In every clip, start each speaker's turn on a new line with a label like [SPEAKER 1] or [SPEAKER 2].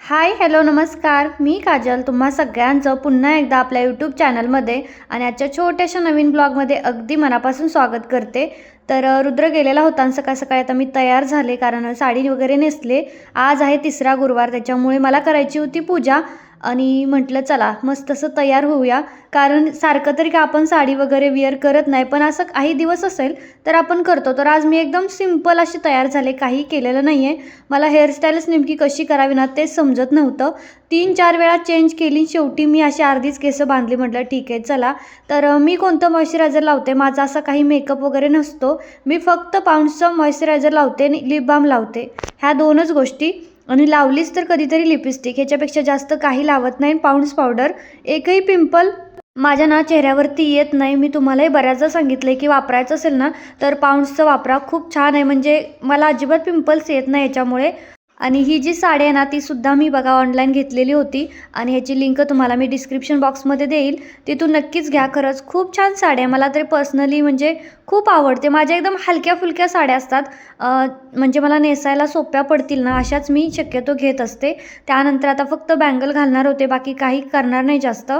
[SPEAKER 1] Hi hello नमस्कार. मी काजल. तुम्हा सगळ्यांचं पुन्हा एकदा आपल्या यूट्यूब चॅनलमध्ये आणि आजच्या छोट्याशा नवीन ब्लॉगमध्ये अगदी मनापासून स्वागत करते. तर रुद्र गेलेला होता आणि सकाळ सकाळी आता मी तयार झाले कारण साडी वगैरे नेसले. आज आहे तिसरा गुरुवार त्याच्यामुळे मला करायची होती पूजा. आणि म्हटलं चला मस्त असं तयार होऊया. कारण सारखं तरी का आपण साडी वगैरे विअर करत नाही पण असं काही दिवस असेल तर आपण करतो. तर आज मी एकदम सिंपल अशी तयार झाले काही केलेलं नाही आहे मला हेअरस्टाईलच नेमकी कशी करावी ना ते समजत नव्हतं. तीन चार वेळा चेंज केली शेवटी मी अशी अर्धीच केसं बांधली म्हटलं ठीक आहे चला. तर मी कोणतं मॉइश्चरायझर लावते? माझा असा काही मेकअप वगैरे नसतो. मी फक्त पाऊंडचं मॉइश्चरायझर लावते आणि लिप बाम लावते. ह्या दोनच गोष्टी. आणि लावलीच तर कधीतरी लिपस्टिक ह्याच्यापेक्षा जास्त काही लावत नाही. पाऊंड्स पावडर एकही पिंपल माझ्या ना चेहऱ्यावरती येत नाही. मी तुम्हालाही बऱ्याचदा सांगितलं आहे की वापरायचं असेल ना तर पाऊंड्सचं वापरा. खूप छान आहे. म्हणजे मला अजिबात पिंपल्स येत नाही याच्यामुळे. आणि ही जी साडी आहे ना ती सुद्धा मी बघा ऑनलाईन घेतलेली होती. आणि ह्याची लिंक तुम्हाला मी डिस्क्रिप्शन बॉक्समध्ये देईल. तिथून नक्कीच घ्या. खरंच खूप छान साड्या आहे. मला तरी पर्सनली म्हणजे खूप आवडते. माझ्या एकदम हलक्या फुलक्या साड्या असतात. म्हणजे मला नेसायला सोप्या पडतील ना अशाच मी शक्यतो घेत असते. त्यानंतर आता फक्त बँगल घालणार होते. बाकी काही करणार नाही जास्त.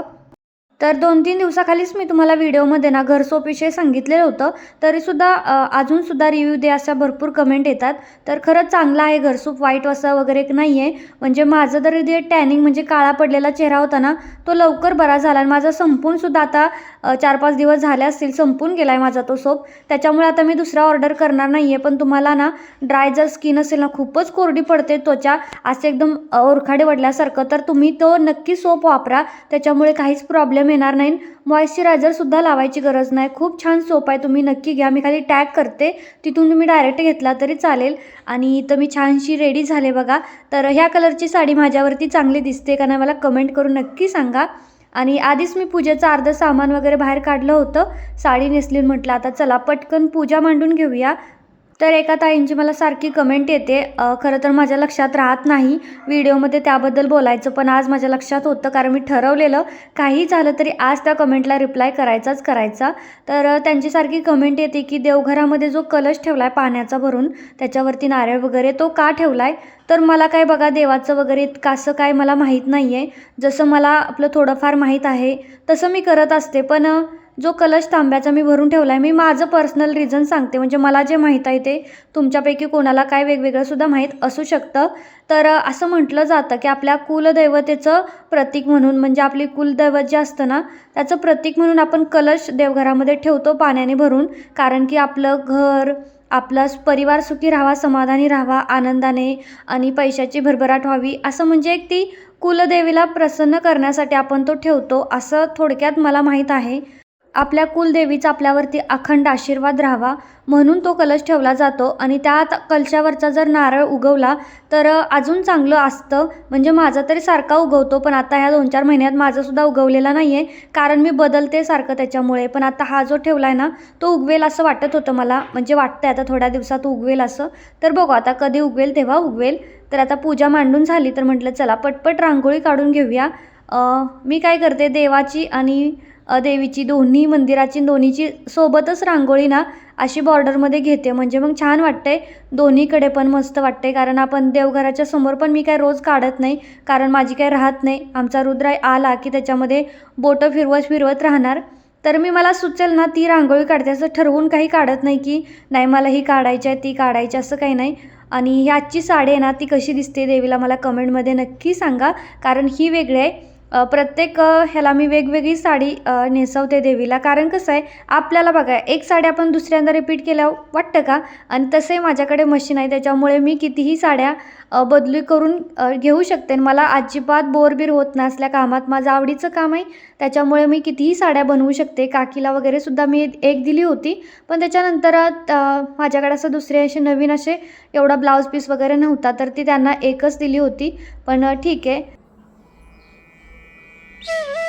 [SPEAKER 1] तर दोन तीन दिवसाखालीच मी तुम्हाला व्हिडिओमध्ये ना घरसोपविषयी सांगितलेलं होतं. तरीसुद्धा अजूनसुद्धा रिव्ह्यू दे अशा भरपूर कमेंट येतात. तर खरंच चांगलं आहे घरसूप वाईट असं वगैरे नाही आहे म्हणजे माझं तर ते टॅनिंग म्हणजे काळा पडलेला चेहरा होता ना तो लवकर बरा झाला आणि माझा संपूनसुद्धा आता चार पाच दिवस झाले असतील संपून गेला आहे माझा तो सोप. त्याच्यामुळे आता मी दुसरा ऑर्डर करणार नाही आहे पण तुम्हाला ना ड्राय जर स्किन असेल ना खूपच कोरडी पडते त्वचा. असे एकदम ओरखाडे वडल्यासारखं. तर तुम्ही तो नक्की सोप वापरा. त्याच्यामुळे काहीच प्रॉब्लेम येणार नाही. मॉइश्चरायझरसुद्धा लावायची गरज नाही. खूप छान सोप आहे. तुम्ही नक्की घ्या. मी खाली टॅग करते. तिथून तुम्ही डायरेक्ट घेतला तरी चालेल. आणि इथं मी छानशी रेडी झाले बघा. तर ह्या कलरची साडी माझ्यावरती चांगली दिसते का नाही मला कमेंट करून नक्की सांगा. आणि आधीच मी पूजेचं अर्धं सामान वगैरे बाहेर काढलं होतं. साडी नेसली म्हटलं. आता चला पटकन पूजा मांडून घेऊया. तर एका ताईंची मला सारखी कमेंट येते खरं तर माझ्या लक्षात राहत नाही. व्हिडिओमध्ये त्याबद्दल बोलायचं पण आज माझ्या लक्षात होतं कारण मी ठरवलेलं काही झालं तरी आज त्या कमेंटला रिप्लाय करायचाच करायचा. तर त्यांची सारखी कमेंट येते की देवघरामध्ये जो कलश ठेवला आहे पाण्याचा भरून त्याच्यावरती नारळ वगैरे तो का ठेवला आहे तर मला काय बघा देवाचं वगैरे इतकं असं काय मला माहीत नाही आहे जसं मला आपलं थोडंफार माहीत आहे तसं मी करत असते पण जो कलश तांब्याचा मी भरून ठेवला आहे मी माझं पर्सनल रिझन सांगते. म्हणजे मला जे माहीत आहे ते तुमच्यापैकी कोणाला काय वेगवेगळंसुद्धा माहीत असू शकतं. तर असं म्हटलं जातं की आपल्या कुलदैवतेचं प्रतीक म्हणून म्हणजे आपली कुलदैवत जे असतं ना त्याचं प्रतीक म्हणून आपण कलश देवघरामध्ये ठेवतो पाण्याने भरून. कारण की आपलं घर आपला परिवार सुखी राहावा समाधानी राहावा आनंदाने आणि पैशाची भरभराट व्हावी असं म्हणजे एक ती कुलदेवीला प्रसन्न करण्यासाठी आपण तो ठेवतो असं थोडक्यात मला माहीत आहे. आपल्या कुलदेवीचा आपल्यावरती अखंड आशीर्वाद राहावा म्हणून तो कलश ठेवला जातो. आणि त्यात कलशावरचा जर नारळ उगवला तर अजून चांगलं असतं. म्हणजे माझा तरी सारखा उगवतो पण आता ह्या दोन चार महिन्यात माझासुद्धा उगवलेला नाही आहे कारण मी बदलते सारखं त्याच्यामुळे. पण आता हा जो ठेवला आहे ना तो उगवेल असं वाटत होतं मला. म्हणजे वाटतंय आता थोड्या दिवसात उगवेल असं. तर बघू आता कधी उगवेल तेव्हा उगवेल. तर आता पूजा मांडून झाली तर म्हटलं चला पटपट रांगोळी काढून घेऊया. मी काय करते देवाची आणि देवीची दोन्ही मंदिराची दोन्हीची सोबतच रांगोळी ना अशी बॉर्डरमध्ये घेते. म्हणजे मग छान वाटते दोन्हीकडे पण मस्त वाटते कारण आपण देवघराच्या समोर पण मी काय रोज काढत नाही. कारण माझी काय राहत नाही. आमचा रुद्र आला की त्याच्यामध्ये बोटं फिरवत फिरवत राहणार. तर मी मला सुचेल ना ती रांगोळी काढते. असं ठरवून काही काढत नाही की नाही मला ही काढायची आहे ती काढायची असं काही नाही. आणि ही आजची साडी आहे ना ती कशी दिसते देवीला मला कमेंटमध्ये नक्की सांगा. कारण ही वेगळी आहे. प्रत्येक ह्याला मी वेगवेगळी साडी नेसवते देवीला. कारण कसं आहे आपल्याला बघा एक साडी आपण दुसऱ्यांदा रिपीट केल्या वाटतं का? आणि तसंही माझ्याकडे मशीन आहे त्याच्यामुळे मी कितीही साड्या बदली करून घेऊ शकते. आणि मला अजिबात बोरबीर होत नसल्या कामात माझं आवडीचं काम आहे. त्याच्यामुळे मी कितीही साड्या बनवू शकते. काकीला वगैरे सुद्धा मी एक दिली होती. पण त्याच्यानंतर माझ्याकडे असं दुसरे असे नवीन असे एवढा ब्लाऊज पीस वगैरे नव्हता तर ती त्यांना एकच दिली होती. पण ठीक आहे. Peace.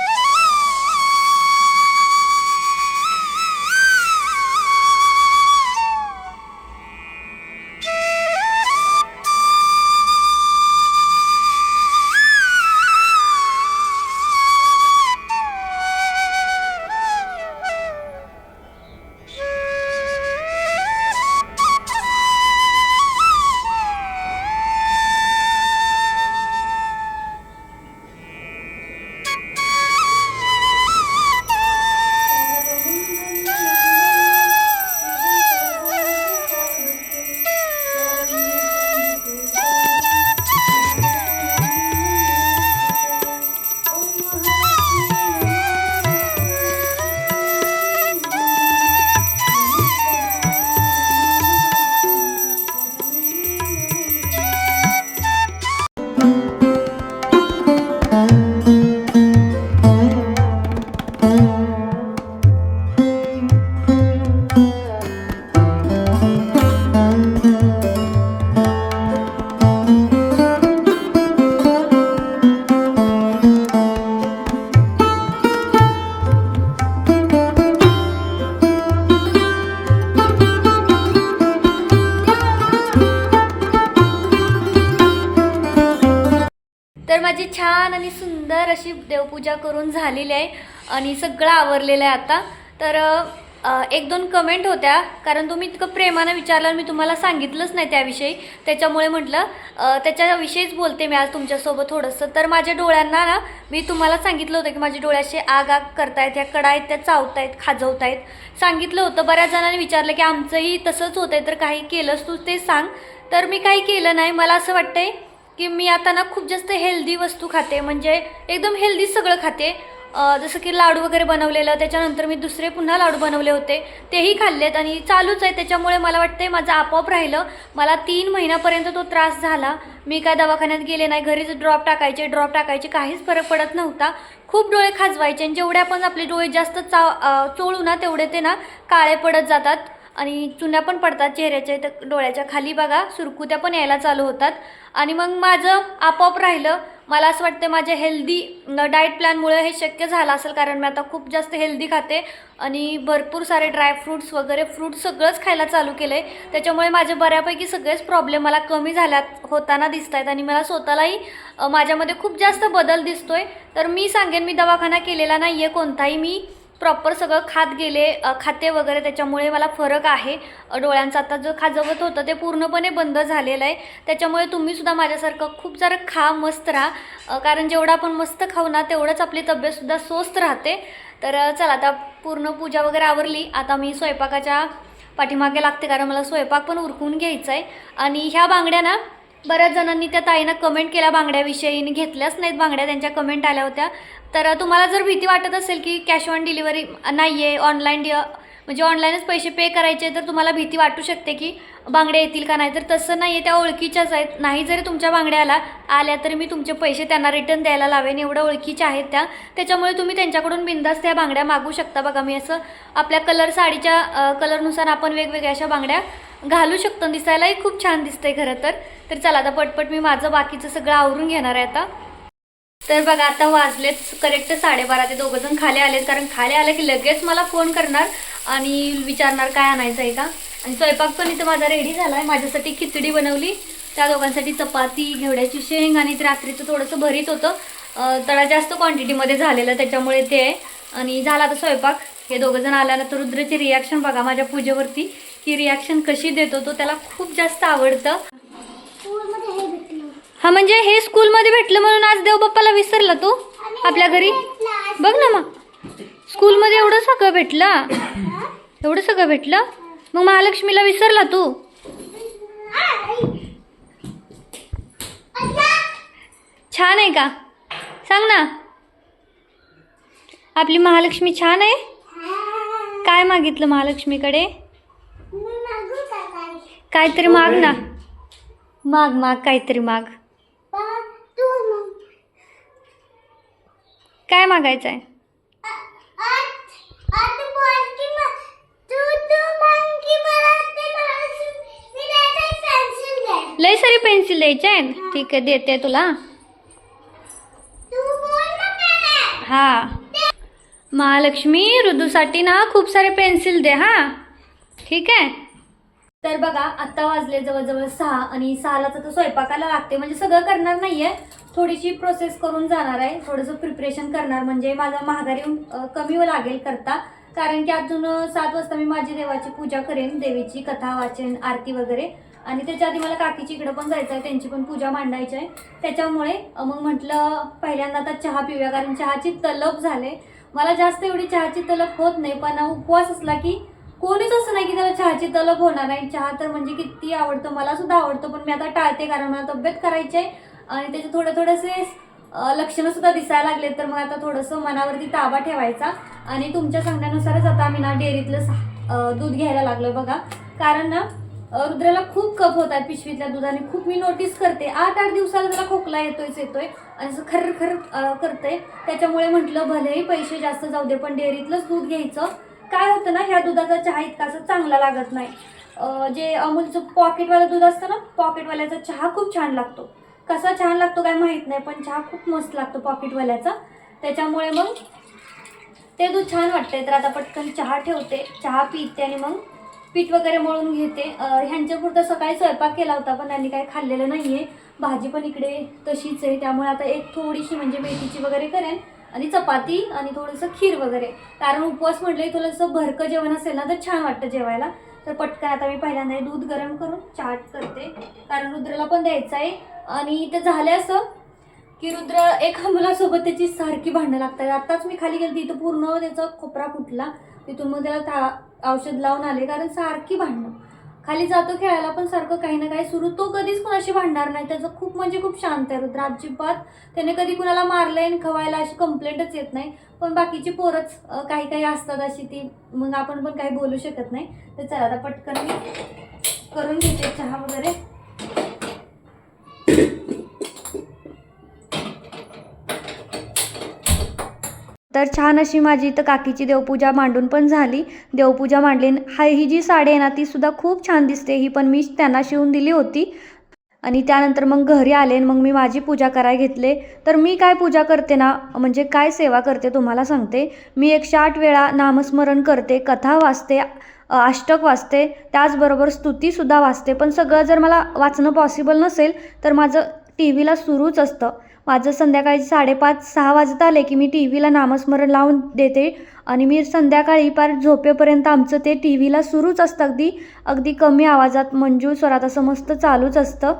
[SPEAKER 1] आणि सुंदर अशी देवपूजा करून झालेली आहे आणि सगळं आवरलेलं आहे आता. तर एक दोन कमेंट होत्या कारण तुम्ही इतकं प्रेमानं विचारलं मी तुम्हाला सांगितलंच नाही त्याविषयी. त्याच्यामुळे म्हटलं त्याच्याविषयीच बोलते मी आज तुमच्यासोबत थोडंसं. तर माझ्या डोळ्यांना ना मी तुम्हाला सांगितलं होतं की माझ्या डोळ्याशी आग आग करतायत ह्या कडा आहेत त्या चावतायत खाजवतायत. सांगितलं होतं बऱ्याच जणांनी विचारलं की आमचंही तसंच होतंय तर काही केलंस तू ते सांग. तर मी काही केलं नाही. मला असं वाटतंय की मी आता ना खूप जास्त हेल्दी वस्तू खाते म्हणजे एकदम हेल्दी सगळं खाते. जसं की लाडू वगैरे बनवलेलं त्याच्यानंतर मी दुसरे पुन्हा लाडू बनवले होते तेही खाल्लेत आणि चालूच आहे. त्याच्यामुळे मला वाटतंय माझं आपोआप राहिलं. मला तीन महिन्यापर्यंत तो त्रास झाला. मी काय दवाखान्यात गेले नाही घरीच ड्रॉप टाकायचे ड्रॉप टाकायचे काहीच फरक पडत नव्हता. खूप डोळे खाजवायचे आणि जेवढे आपण आपले डोळे जास्त चा चोळू ना तेवढे ते ना काळे पडत जातात. आणि चुन्या पण पडतात चेहऱ्याच्या इथं डोळ्याच्या खाली बघा सुरकुत्या पण यायला चालू होतात. आणि मग माझं आपोआप राहिलं. मला असं वाटतं माझ्या हेल्दी डाएट प्लॅनमुळे हे शक्य झालं असेल कारण मी आता खूप जास्त हेल्दी खाते. आणि भरपूर सारे ड्रायफ्रूट्स वगैरे फ्रूट सगळंच खायला चालू केलं आहे त्याच्यामुळे माझे बऱ्यापैकी सगळेच प्रॉब्लेम मला कमी झाल्यात होताना दिसत आहेत आणि मला स्वतःलाही माझ्यामध्ये खूप जास्त बदल दिसतो आहे तर मी सांगेन मी दवाखाना केलेला नाही आहे कोणताही मी. प्रॉपर सगळं खात गेले खाते वगैरे त्याच्यामुळे मला फरक आहे. डोळ्यांचा आता जो खाजवत होतं ते पूर्णपणे बंद झालेलं आहे. त्याच्यामुळे तुम्हीसुद्धा माझ्यासारखं खूप सारं खा मस्त राहा. कारण जेवढं आपण मस्त खाऊ ना तेवढंच आपली तब्येतसुद्धा स्वस्त राहते. तर चला आता पूर्ण पूजा वगैरे आवरली. आता मी स्वयंपाकाच्या पाठीमागे लागते कारण मला स्वयंपाक पण उरकून घ्यायचा आहे आणि ह्या बांगड्या ना बऱ्याच जणांनी त्या ताईनं कमेंट केल्या बांगड्याविषयी. घेतल्याच नाहीत बांगड्या त्यांच्या कमेंट आल्या होत्या. तर तुम्हाला जर भीती वाटत असेल की कॅश ऑन डिलिव्हरी नाही आहे ऑनलाईन डि म्हणजे ऑनलाईनच पैसे पे करायचे तर तुम्हाला भीती वाटू शकते की बांगड्या येतील का नाही. तर तसं नाही आहे त्या ओळखीच्याच आहेत. नाही जरी तुमच्या बांगड्या आला आल्या तरी मी तुमचे पैसे त्यांना रिटर्न द्यायला लावेन. एवढ्या ओळखीच्या आहेत त्या. त्याच्यामुळे तुम्ही त्यांच्याकडून बिंदास्त त्या बांगड्या मागू शकता बघा. मी असं आपल्या कलर साडीच्या कलरनुसार आपण वेगवेगळ्या अशा बांगड्या घालू शकतो. दिसायलाही खूप छान दिसतंय खरं तर. तर चला आता पटपट मी माझं बाकीचं सगळं आवरून घेणार आहे आता. तर बघा आता वाजलेत करेक्ट साडेबारा. ते दोघं जण खाली आलेत कारण खाली आले की लगेच मला फोन करणार आणि विचारणार काय आणायचं आहे का. आणि स्वयंपाक पण इथं माझा रेडी झाला आहे माझ्यासाठी खिचडी बनवली. त्या दोघांसाठी चपाती घेवड्याची शेंग आणि रात्रीचं थोडंसं भरीत होतं. अं, जास्त क्वांटिटीमध्ये झालेलं त्याच्यामुळे ते आहे. आणि झाला आता स्वयंपाक. हे दोघं जण आल्यानंतर रुद्रचे रिॲक्शन बघा माझ्या पूजेवरती. की रिॲक्शन कशी देतो तो त्याला खूप जास्त आवडतं. हा म्हणजे हे स्कूलमध्ये भेटलं म्हणून आज देवबाप्पाला विसरला तू? आपल्या घरी? बघ ना मग. स्कूलमध्ये एवढं सगळं भेटलं? एवढं सगळं भेटलं? मग महालक्ष्मीला विसरला तू? छान आहे का? सांग ना. आपली महालक्ष्मी छान आहे? काय मागितलं महालक्ष्मीकडे? काहीतरी माग ना. माग माग काहीतरी माग. काय मागायचं आहे लय सारी पेन्सिल द्यायची आहे. ठीक आहे देते तुला. हा. महालक्ष्मी ऋतूसाठी ना खूप सारे पेन्सिल दे हा. ठीक आहे. तर बघा आत्ता वाजले जवळजवळ सहा आणि सहाला तर स्वयंपाकाला लागते. म्हणजे सगळं करणार नाहीये. थोडीशी प्रोसेस करून जाणार आहे. थोडंसं प्रिपरेशन करणार. म्हणजे माझा महागारी कमी लागेल करता. कारण की अजून सात वाजता मी माझी देवाची पूजा करेन. देवीची कथा वाचन आरती वगैरे. आणि त्याच्या आधी मला काकीची इकडं पण जायचं आहे. त्यांची पण पूजा मांडायची आहे. त्याच्यामुळे मग म्हटलं पहिल्यांदा आता चहा पिऊया. कारण चहाची तलब झाले. मला जास्त एवढी चहाची तलब होत नाही. पण उपवास असला की कोणीच असं नाही की त्याला चहाची तलब होणार नाही. चहा तर म्हणजे किती आवडतं मला सुद्धा आवडतं पण मी आता टाळते कारण मला तब्येत करायची आहे आणि त्याचे थोडे थोडेसे लक्षणं सुद्धा दिसायला लागले तर मग आता थोडंसं मनावरती ताबा ठेवायचा. आणि तुमच्या सांगण्यानुसारच आता आम्ही ना डेअरीतलं सा- दूध घ्यायला लागलो बघा. कारण ना रुद्राला खूप कप होतात पिशवीतल्या दुधाने. खूप मी नोटीस करते. आठ आठ दिवसाला त्याला खोकला येतोयच येतोय आणि असं खर खर करते त्याच्यामुळे म्हटलं भलेही पैसे जास्त जाऊ दे पण डेअरीतलंच दूध घ्यायचं. काय होतं ना ह्या दुधाचा चहा इतका असं चांगला लागत नाही. जे अमूलचं पॉकेटवालं दूध असतं ना पॉकेटवाल्याचा चहा खूप छान लागतो. कसा छान लागतो काय माहीत नाही पण चहा खूप मस्त लागतो पॉकेटवाल्याचा त्याच्यामुळे मग ते दूध छान वाटतंय. तर आता पटकन चहा ठेवते चहा पिते आणि मग पीठ वगैरे मळून घेते. ह्यांच्यापुरतं ह्यांच्या सकाळी स्वयंपाक केला होता पण त्यांनी काही खाल्लेलं नाही आहे भाजी पण इकडे तशीच आहे त्यामुळे आता एक थोडीशी म्हणजे मेथीची वगैरे करेन. आणि चपाती आणि थोडंसं खीर वगैरे. कारण उपवास म्हटलं थोडंसं भरकं जेवण असेल ना तर छान वाटतं जेवायला. तर पटकन आता मी पहिल्यांदा दूध गरम करून चाट करते. कारण रुद्रला पण द्यायचं आहे आणि ते झालं असं की रुद्र एका मुलासोबत त्याची सारखी भांडणं लागतात. आत्ताच मी खाली गेली तिथं पूर्ण त्याचा खोपरा फुटला. तिथून मग त्याला औषध लावून आले. कारण सारखी भांडणं. खाली जातो खेळायला पण सारखं काही ना काही सुरू. तो कधीच कुणाशी भांडणार नाही. त्याचं खूप म्हणजे खूप शांत आहे रुद्र. अजिबात त्याने कधी कुणाला मारलंय आणि खवायला अशी कंप्लेंटच येत नाही. पण बाकीची पोरच काही काही असतात अशी ती. मग आपण पण काही बोलू शकत नाही. तर चला आता पटकन मी करून घेते चहा वगैरे. तर छान अशी माझी इथं काकीची देवपूजा मांडून पण झाली. देवपूजा मांडली हा ही जी साडी आहे ना ती सुद्धा खूप छान दिसते. ही पण मी त्यांना शिवून दिली होती. आणि त्यानंतर मग घरी आले मग मी माझी पूजा करायला घेतले. तर मी काय पूजा करते ना म्हणजे काय सेवा करते तुम्हाला सांगते. मी एकशे आठ वेळा नामस्मरण करते कथा वाचते अष्टक वाचते. त्याचबरोबर स्तुतीसुद्धा वाचते. पण सगळं जर मला वाचणं पॉसिबल नसेल तर माझं टी व्हीला सुरूच असतं. माझं संध्याकाळी साडेपाच सहा वाजत आले की मी टी व्हीला नामस्मरण लावून देते आणि मी संध्याकाळी पार झोपेपर्यंत आमचं ते टी व्हीला सुरूच असतं. अगदी अगदी कमी आवाजात मंजूळ स्वरात असं मस्त चालूच असतं.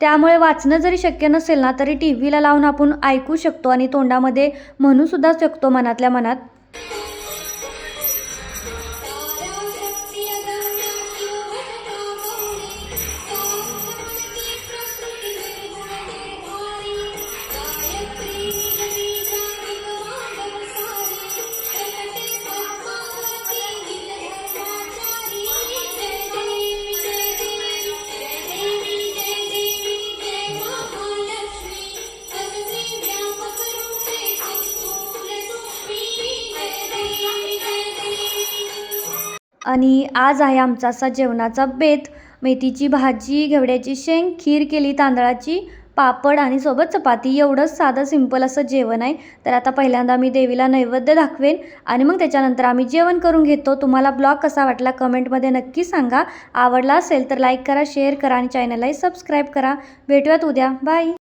[SPEAKER 1] त्यामुळे वाचणं जरी शक्य नसेल ना तरी टी व्हीला लावून आपण ऐकू शकतो आणि तोंडामध्ये म्हणूसुद्धा शकतो मनातल्या मनात. आणि आज आहे आमचा असा जेवणाचा बेत. मेथीची भाजी घेवड्याची शेंग खीर केली तांदळाची पापड आणि सोबत चपाती. एवढंच साधं सिंपल असं जेवण आहे. तर आता पहिल्यांदा मी देवीला नैवेद्य दाखवेन आणि मग त्याच्यानंतर आम्ही जेवण करून घेतो. तुम्हाला ब्लॉग कसा वाटला कमेंटमध्ये नक्की सांगा. आवडला असेल तर लाईक करा शेअर करा आणि चॅनललाही सबस्क्राईब करा. भेटूयात उद्या. बाय.